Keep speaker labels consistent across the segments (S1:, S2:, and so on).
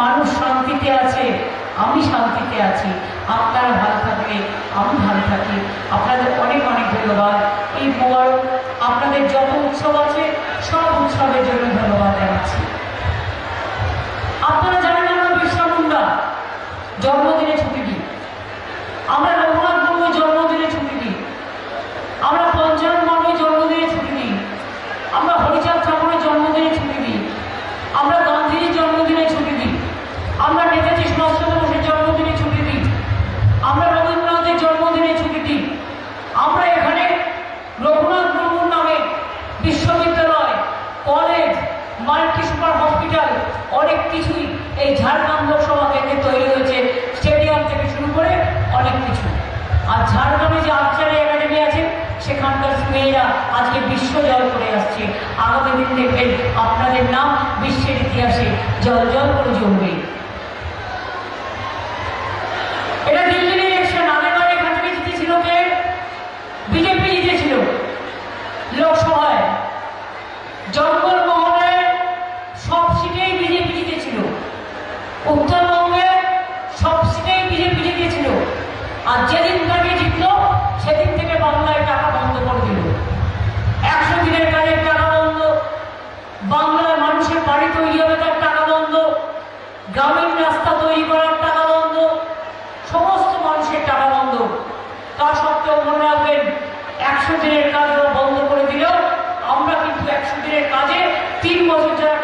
S1: মানুষ শান্তিতে আছে, আমি শান্তিতে আছি। আপনারা ভালো থাকবে আমি ভালো থাকি। আপনাদের অনেক অনেক ধন্যবাদ। এই মোবারক আপনাদের যত উৎসব আছে, সব উৎসবের জন্য ধন্যবাদ জানাচ্ছি। আপনারা জানেন আমরা বিশ্বাম মুন্ডা, জন্মদিনে ছুটি দিই আমরা রঘুনাথ মুর্মু জন্মদিনে ছুটি দিই আমরা পঞ্চায়েত মানুষ জন্মদিনে ছুটি দিই আমরা হরিচ জল করে আসছে। আগামী দিন দেখবেন আপনাদের নাম বিশ্বের ইতিহাসে জল জল করে জমবে। মানুষের বাড়ি তৈরি হবে তার টাকা বন্ধ। গ্রামীণ রাস্তা তৈরি করার টাকা বন্ধ। সমস্ত মানুষের টাকা বন্ধ। তা সত্ত্বেও মনে রাখবেন, একশো দিনের কাজ বন্ধ করে দিলেও আমরা কিন্তু একশো দিনের কাজে তিন বছর যারা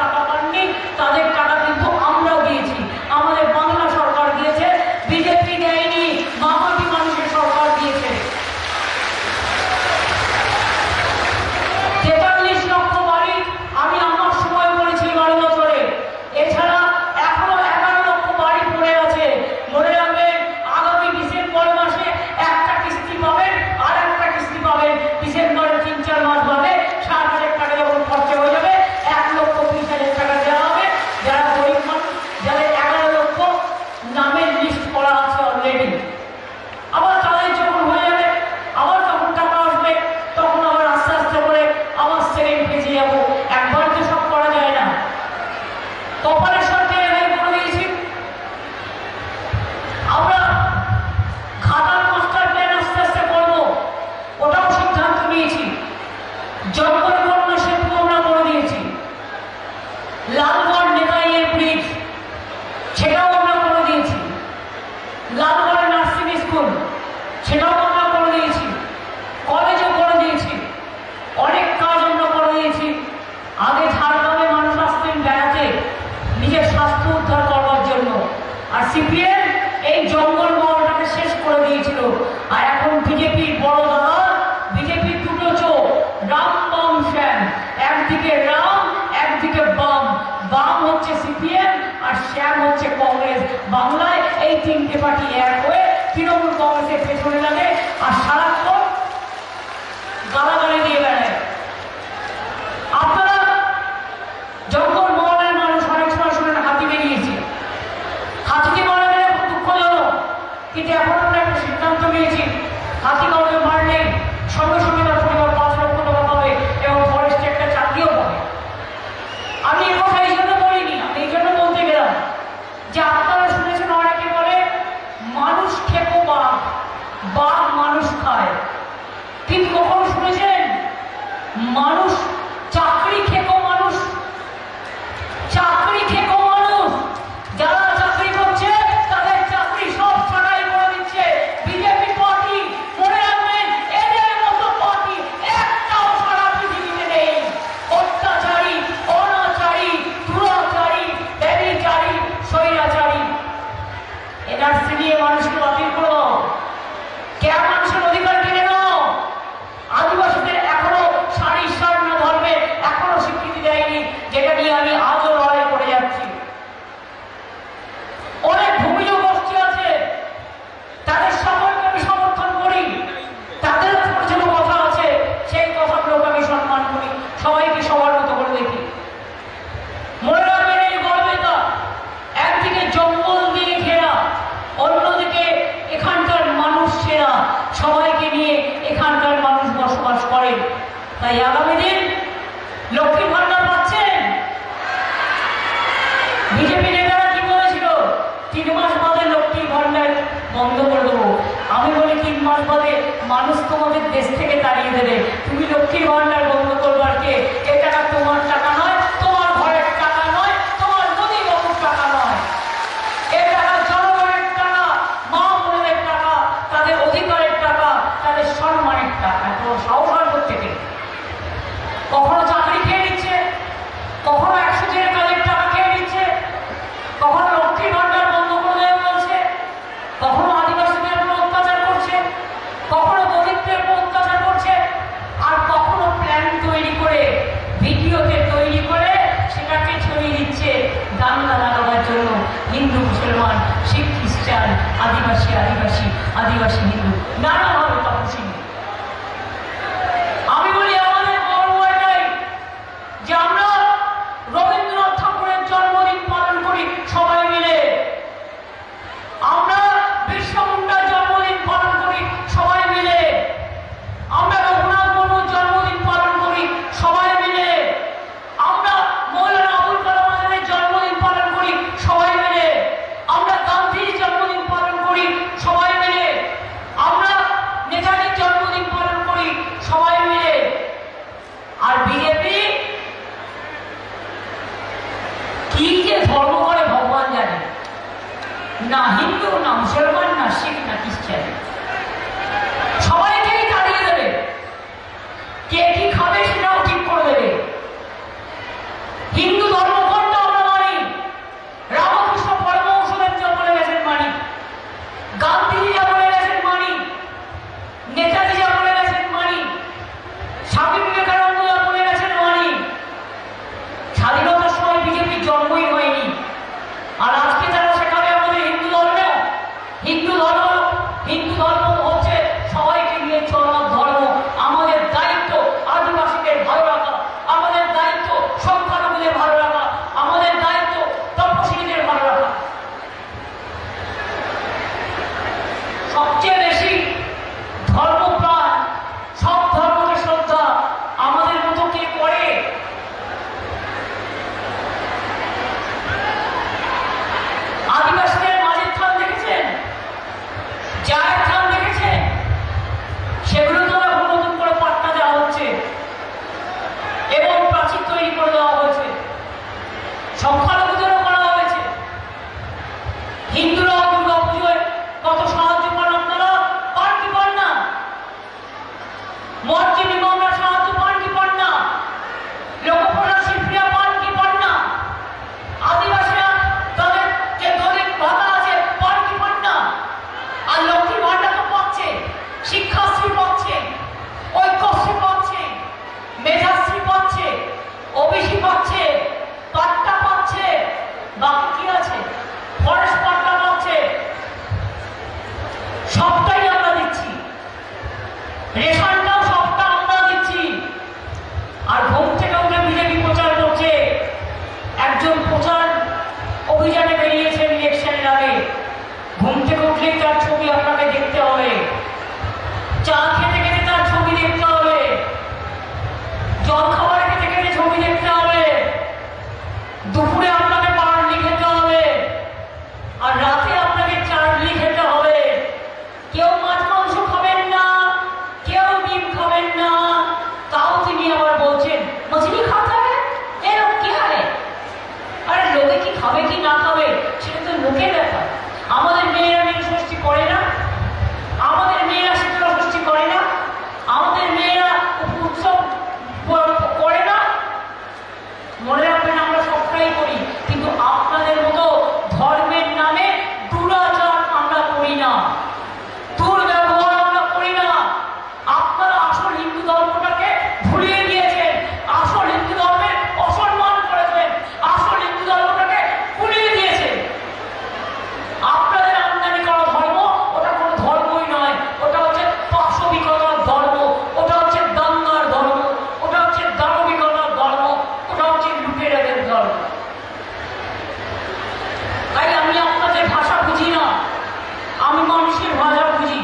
S1: মানুষের ভাষা বুঝি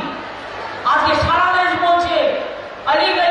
S1: আজকে সারা দেশ বলছে আলিগড়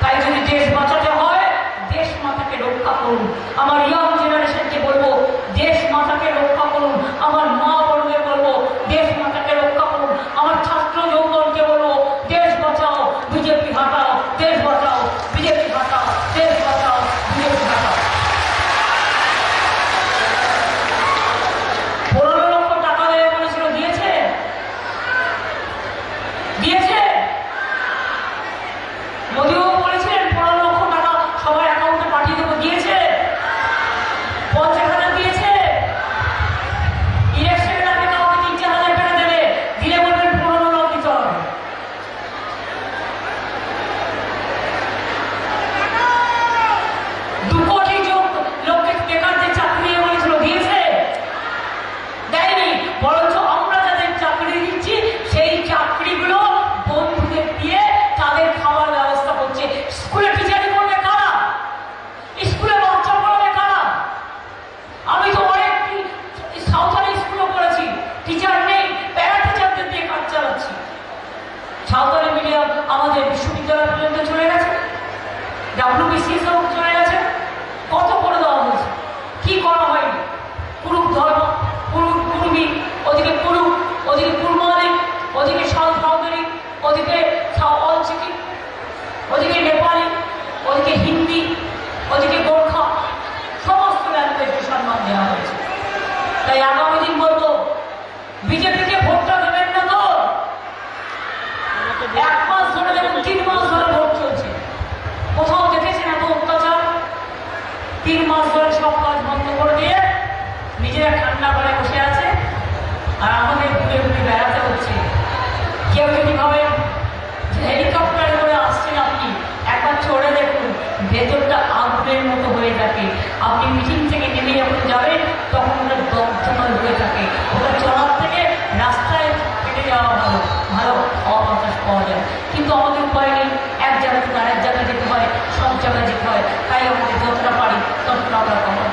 S1: তাই যদি দেশ বাঁচাতে হয় দেশ মাতাকে রক্ষা করুন। আমার ইয়া বিছানা করে বসে আছে। আর আমাদের ঘুরে ঘুরে বেড়াতে হচ্ছে। কেউ যদি ভাবেন হেলিকপ্টার করে আসছেন আপনি, একবার ছড়ে দেখুন, ভেতরটা আগুনের মতো হয়ে থাকে। আপনি মিটিং থেকে নেমে যখন যাবেন, তখন ওটা দগ্ধময় হয়ে থাকে। ওটা চলার থেকে রাস্তায় কেটে যাওয়া ভালো। ভালো খাওয়া পাওয়া যায়। কিন্তু আমাদের উপায় নেই। এক জায়গা থেকে আরেক জায়গায় যেতে হয়, সব জায়গায় যেতে হয়। তাই আমাদের যতটা পারি ততটা আমরা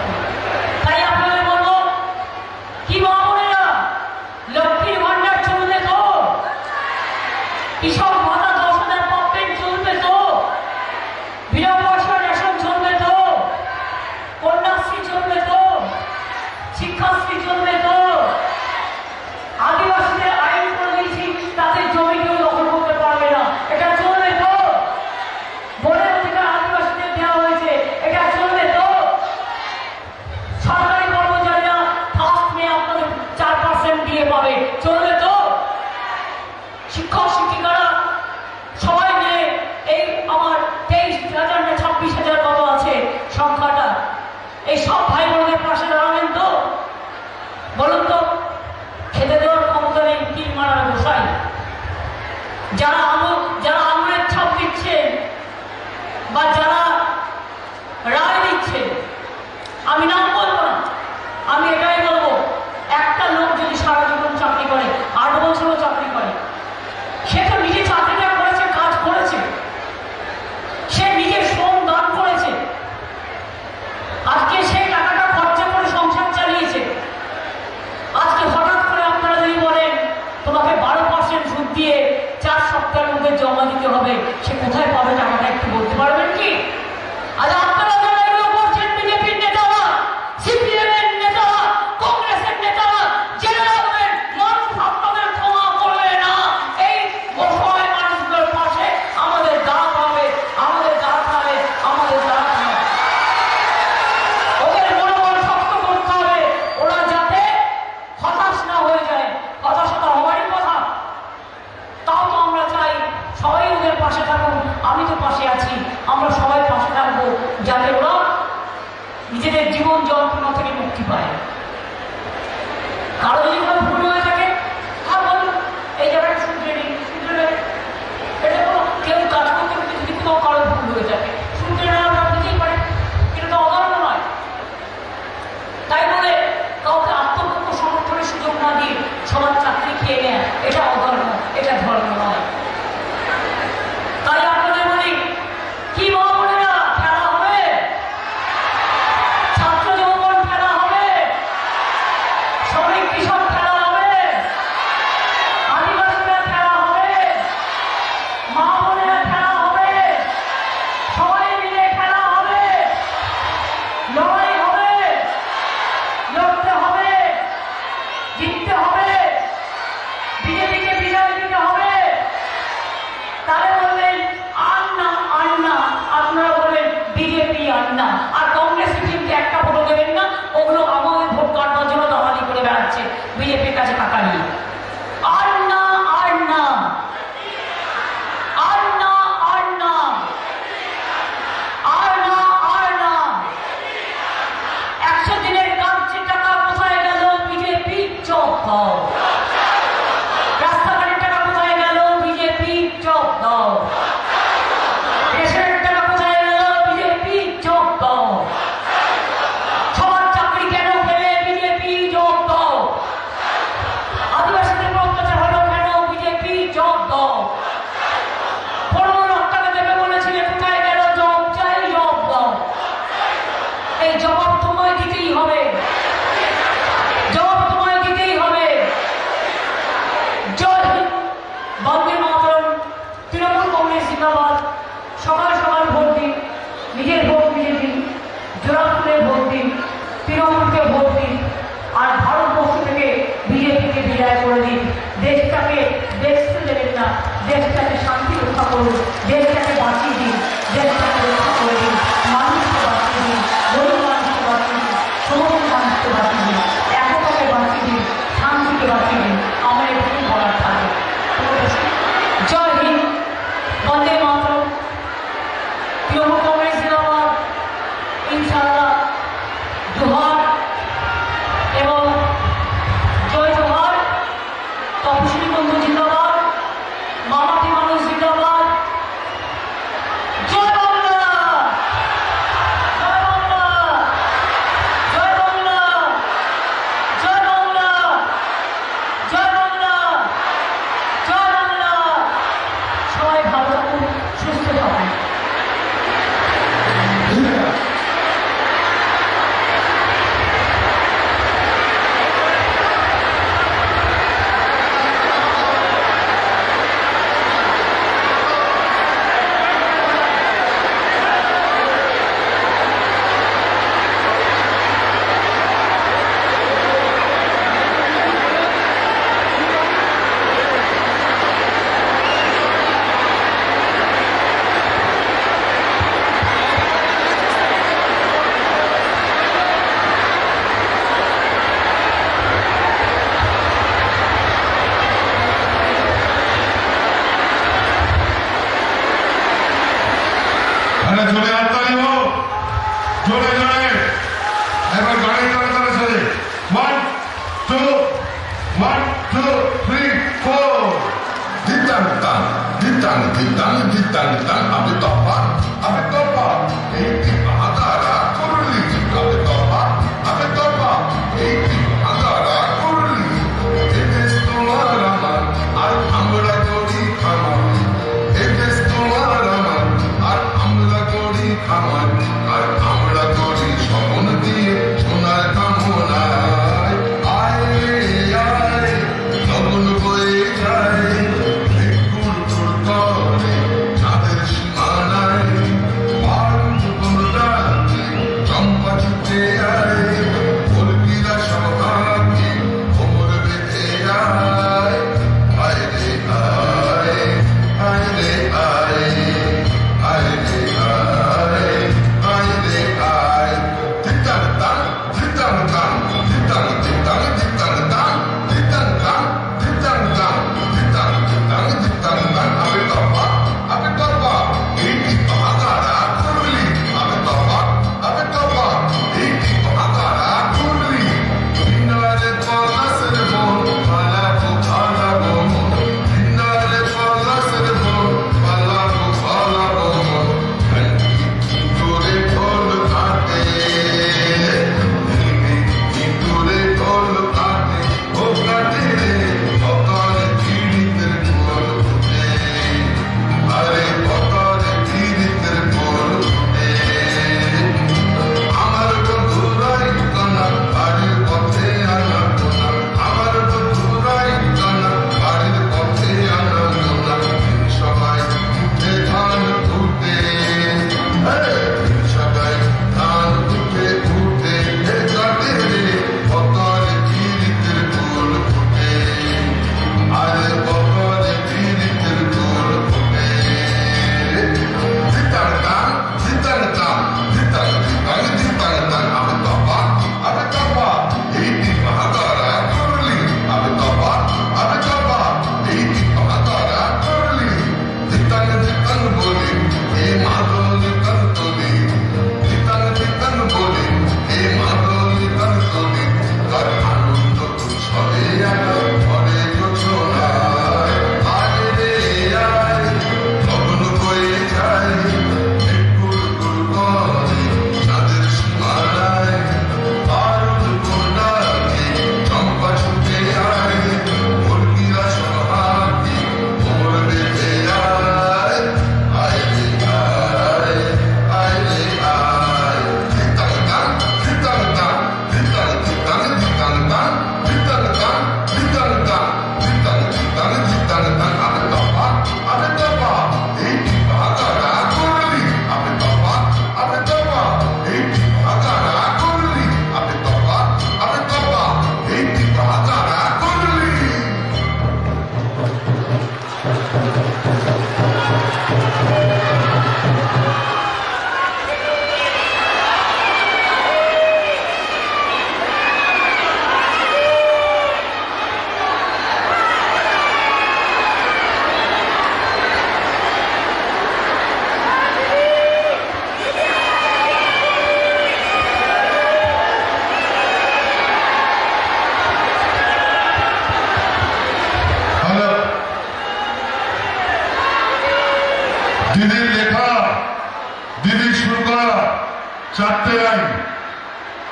S1: জমা দিতে হবে সে কোথায় পাবে টাকাটা একটু বলতে পারবেন কি? আজ সমাজ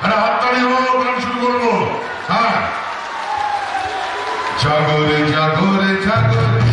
S1: আরে
S2: হাততালি
S3: গান শুরু করব। হ্যাঁ। জাগরে জাগরে জাগরে